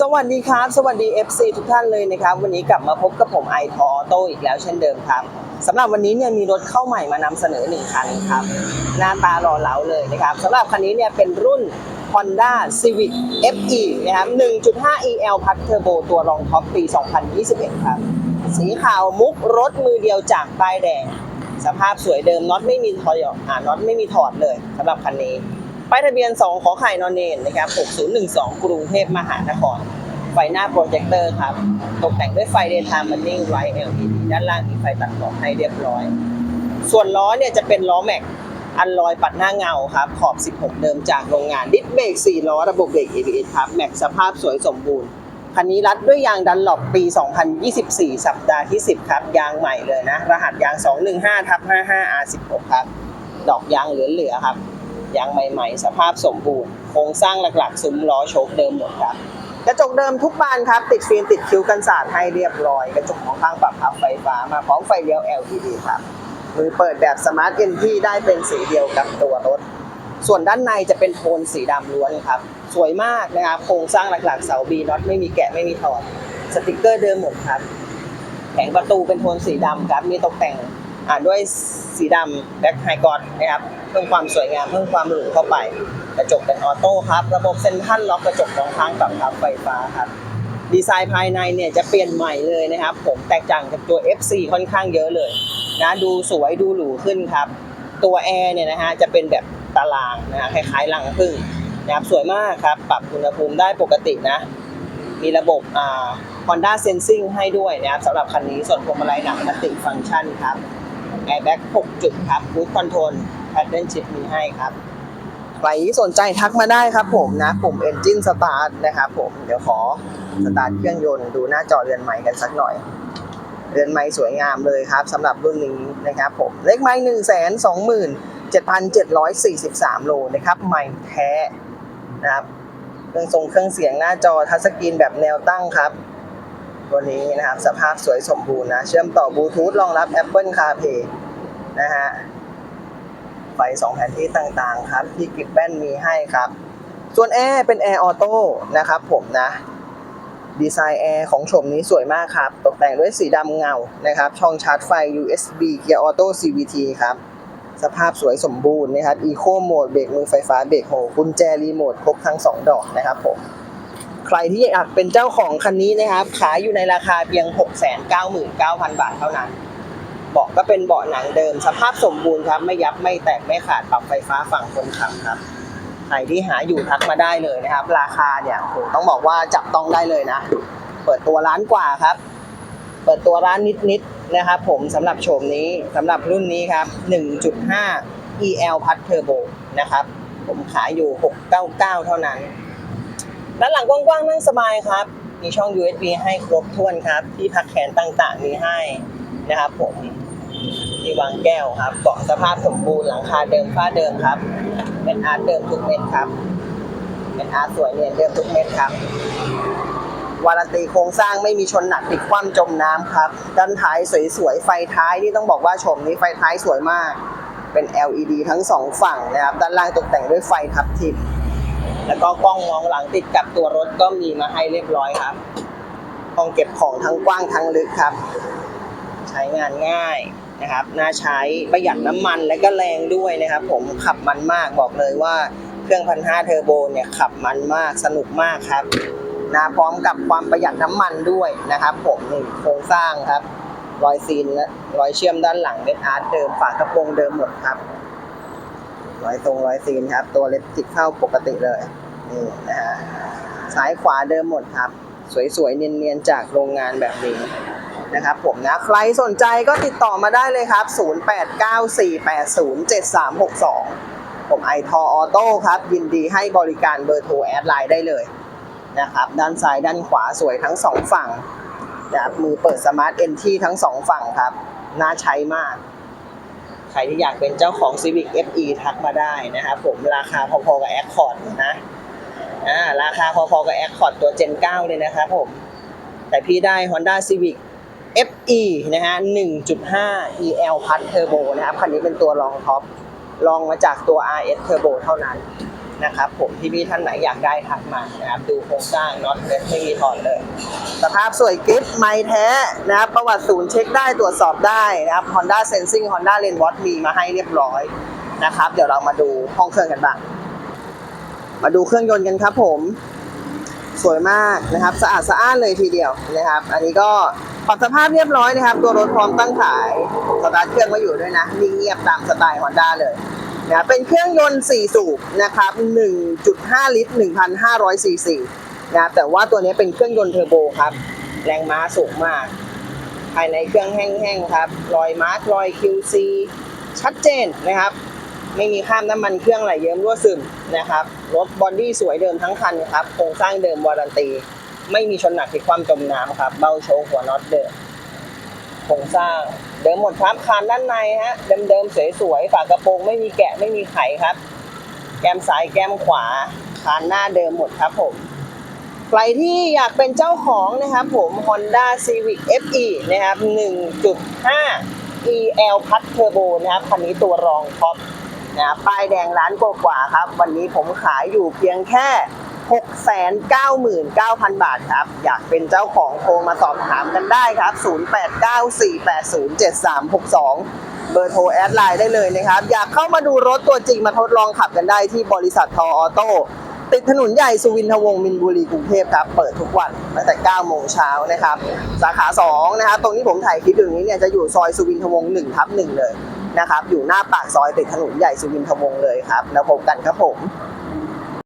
สวัสดีครับ สวัสดี FC ทุกท่านเลยนะครับ วันนี้กลับมาพบกับผมไอทอโต้อีกแล้วเช่นเดิมครับสำหรับวันนี้เนี่ยมีรถเข้าใหม่มานำเสนอหนึ่งคันครับ หน้าตาหล่อเหลาเลยนะครับสำหรับคันนี้เนี่ยเป็นรุ่น Honda Civic FE นะครับ 1.5 EL พัทเทอร์โบตัวรองท็อปปี 2021 ครับ สีขาวมุกรถมือเดียวจากป้ายแดง สภาพสวยเดิมน็อตไม่มีถอดอ่าน็อตไม่มีถอดเลยสำหรับคันนี้ ป้ายทะเบียน 2 ขอไข่นอนเนนนะครับ 6012 กรุงเทพมหานคร ไฟหน้าโปรเจคเตอร์ครับ ตกแต่งด้วยไฟเดย์ไทม์มันนิ่งไว LED ด้านล่างมีไฟตัดหมอกให้เรียบร้อย ส่วนล้อเนี่ยจะเป็นล้อแม็ก อันลอยปัดหน้าเงาครับ ขอบ 16 เดิมจากโรงงาน ดิสเบรก4 ล้อ ระบบเบรก ABS ครับ แม็กสภาพสวยสมบูรณ์ คันนี้รัดด้วยยางดันหลบปี 2024 สัปดาห์ที่ 10 ครับ ยางใหม่เลยนะ รหัสยาง 215ทับ55 R16 ครับ ดอกยางเหลือๆครับ ยางใหม่ๆ สภาพสมบูรณ์ โครงสร้างหลักๆ ซุ้มล้อโชคเดิมหมดครับ กระจกเดิมทุกบานครับ ติดฟิล์มติดคิ้วกันสาดให้เรียบร้อย กระจกของข้างปรับพับไฟฟ้ามาพร้อมไฟเลี้ยว LED ครับ มือเปิดแบบสมาร์ทเอนที่ได้เป็นสีเดียวกับตัวรถ ส่วนด้านในจะเป็นโทนสีดำล้วนครับ สวยมากนะครับ โครงสร้างหลักๆ เสาบีน็อตไม่มีแกะไม่มีถอด สติกเกอร์เดิมหมดครับ แผงประตูเป็นโทนสีดำครับ มีตกแต่งอ่าด้วยสีดำแบ็คไฮกอด นะครับเพิ่มความสวยงามเพิ่มความหรูเข้าไป กระจกเป็นออโต้ครับ ระบบเซ็นทรัลล็อกกระจกมองข้างปรับพับไฟฟ้าครับดีไซน์ภายในเนี่ยจะเปลี่ยนใหม่เลยนะครับ ผมแตกต่างจากตัว FC ค่อนข้างเยอะเลยนะดูสวยดูหรูขึ้นครับ ตัวแอร์เนี่ยนะฮะจะเป็นแบบตารางนะฮะคล้ายๆลังพึ่งนะครับสวยมากครับ ปรับอุณหภูมิได้ปกตินะ มีระบบอ่า Honda Sensing ให้ด้วยนะครับสำหรับคันนี้ส่วนพวงมาลัยหนังมัลติฟังก์ชันครับ Airbag 6จุดครับ Cruise Control Paddle Shift มีให้ครับใครที่สนใจทักมาได้ครับผมนะปุ่ม Engine Start นะครับผมเดี๋ยวขอสตาร์ทเครื่องยนต์ดูหน้าจอเรือนใหม่กันสักหน่อย เรือนไม้สวยงามเลยครับสำหรับรุ่นนี้นะครับผมเลขไม้หนึ่งแสนสองหมื่นเจ็ดพันเจ็ดร้อยสี่สิบสามโลนะครับไม้แท้นะครับเครื่องทรงเครื่องเสียงหน้าจอทัชสกรีนแบบแนวตั้งครับ ตัวนี้นะครับสภาพสวยสมบูรณ์นะ เชื่อมต่อบลูทูธรองรับ Apple CarPlay นะฮะ ไฟสองแผนที่ต่างๆครับ ที่กิบแว่นมีให้ครับ ส่วนแอร์เป็นแอร์ออโต้นะครับผมนะ ดีไซน์แอร์ของโฉมนี้สวยมากครับ ตกแต่งด้วยสีดำเงานะครับ ช่องชาร์จไฟ USB เกียร์ออโต้ CVT ครับ สภาพสวยสมบูรณ์นะครับ Eco Mode เบรกมือไฟฟ้าเบรกโฮกุญแจรีโมทครบทั้ง 2 ดอกนะครับผมใครที่อยากเป็นเจ้าของคันนี้นะครับ ขายอยู่ในราคาเพียง 699,000 บาทเท่านั้น เบาะก็เป็นเบาะหนังเดิม สภาพสมบูรณ์ครับ ไม่ยับไม่แตกไม่ขาดปรับไฟฟ้าฝั่งคนขับครับใครที่หาอยู่ทักมาได้เลยนะครับ ราคาเนี่ยโอ้โหต้องบอกว่าจับต้องได้เลยนะ เปิดตัวร้านกว่าครับ เปิดตัวร้านนิดๆนะครับ ผมสำหรับโฉมนี้สำหรับรุ่นนี้ครับ 1.5 EL พัทเทอร์โบนะครับ ผมขายอยู่ 699 เท่านั้น ด้านหลังกว้างๆนั่งสบายครับ มีช่อง USB ให้ครบถ้วนครับ ที่พักแขนต่างๆมีให้นะครับผม ที่วางแก้วครับเกาะสภาพสมบูรณ์หลังคาเดิมฝ้าเดิมครับ เป็นอาร์ตเดิมทุกเม็ดครับ เป็นอาร์ตสวยเนียนเดิมทุกเม็ดครับวารันตีโครงสร้างไม่มีชนหนักติดคว่ำจมน้ำครับด้านท้ายสวยๆไฟท้ายนี่ต้องบอกว่าชมนี้ไฟท้ายสวยมาก เป็น LED ทั้งสองฝั่งนะครับด้านล่างตกแต่งด้วยไฟทับทิมแล้วก็กล้องมองหลังติดกับตัวรถก็มีมาให้เรียบร้อยครับห้องเก็บของทั้งกว้างทั้งลึกครับ ใช้งานง่าย นะครับน่าใช้ประหยัดน้ำมันและก็แรงด้วยนะครับ ผมขับมันมากบอกเลยว่าเครื่องพันห้าเทอร์โบเนี่ยขับมันมากสนุกมากครับนะพร้อมกับความประหยัดน้ำมันด้วยนะครับ ผมโครงสร้างครับรอยซีนและรอยเชื่อมด้านหลังเป็นอาร์ตเดิมฝากระโปรงเดิมหมดครับรอยตรงรอยซีนครับ ตัวเล็บติดเข้าปกติเลยนี่นะฮะซ้ายขวาเดิมหมดครับ สวยๆเนียนๆจากโรงงานแบบนี้ นะครับผมนะ ใครสนใจก็ติดต่อมาได้เลยครับ 0894807362 ผมไอทอออโต้ครับ ยินดีให้บริการเบอร์โทรแอดไลน์ได้เลยนะครับ ด้านซ้ายด้านขวาสวยทั้งสองฝั่งนะครับมือเปิดสมาร์ทเอนที่ทั้งสองฝั่งครับ น่าใช้มาก ใครที่อยากเป็นเจ้าของ Civic FE ทักมาได้นะครับผมราคาพอๆกับ Accord นะอ่าราคาพอๆกับ Accord ตัว Gen 9 เลยนะครับผม แต่พี่ได้ Honda Civic FE นะฮะ 1.5 EL พัทเทอร์โบนะครับ คันนี้เป็นตัวรองท็อป รองมาจากตัว RS Turbo เท่านั้นนะครับผมที่พี่ท่านไหนอยากได้ทักมานะครับดูโครงสร้างน็อตเล็ไม่มีถอดเลย สภาพสวยกริปไม้แท้นะครับประวัติศูนย์เช็คได้ตรวจสอบได้นะครับ Honda Sensing Honda l a n w a t มีมาให้เรียบร้อยนะครับ เดี๋ยวเรามาดูห้องเครื่องกันบ้าง มาดูเครื่องยนต์กันครับผม สวยมากนะครับ สะอาดสะอ้านเลยทีเดียวนะครับ อันนี้ก็ ปรับสภาพเรียบร้อยนะครับ ตัวรถพร้อมตั้งขายสตาร์ทเครื่องมาอยู่ด้วยนะนิ่งเงียบตามสไตล์ Honda เลยนะเป็นเครื่องยนต์ 4 สูบนะครับ 1.5 ลิตร 1,500 ซีซีนะแต่ว่าตัวนี้เป็นเครื่องยนต์เทอร์โบครับ แรงม้าสูงมาก ภายในเครื่องแห้งๆครับ รอยมาร์กรอย QC ชัดเจนนะครับ ไม่มีข้ามน้ำมันเครื่องไหลเยิ้มรั่วซึมนะครับ รถบอดี้สวยเดิมทั้งคันครับ โครงสร้างเดิมวารันตี ไม่มีชนหนักที่ความจมน้ำครับ เบ้าโชว์หัวน็อตเดิมโครงสร้างเดิมหมดครับคานด้านในฮะเดิมๆสวยๆฝากระโปรงไม่มีแกะไม่มีไขครับ แก้มซ้ายแก้มขวาคานหน้าเดิมหมดครับผมใครที่อยากเป็นเจ้าของนะครับผม Honda Civic FE นะครับ 1.5 EL พัดเทอร์โบนะครับคันนี้ตัวรองท็อปนะครับป้ายแดงล้านกว่าครับ วันนี้ผมขายอยู่เพียงแค่ 699,000 บาทครับ อยากเป็นเจ้าของโทรมาสอบถามกันได้ครับ 0894807362 เบอร์โทรแอดไลน์ได้เลยนะครับ อยากเข้ามาดูรถตัวจริงมาทดลองขับกันได้ที่บริษัททออโต้ติดถนนใหญ่สุวินทวงศ์มินบุรีกรุงเทพครับ เปิดทุกวันตั้งแต่ 9 โมงเช้านะครับ สาขา2นะครับตรงที่ผมถ่ายคลิปอยู่นี้เนี่ยจะอยู่ซอยสุวินทวงศ์1ทับ1เลยนะครับ อยู่หน้าปากซอยติดถนนใหญ่สุวินทวงศ์เลยครับ แล้วพบกันครับผม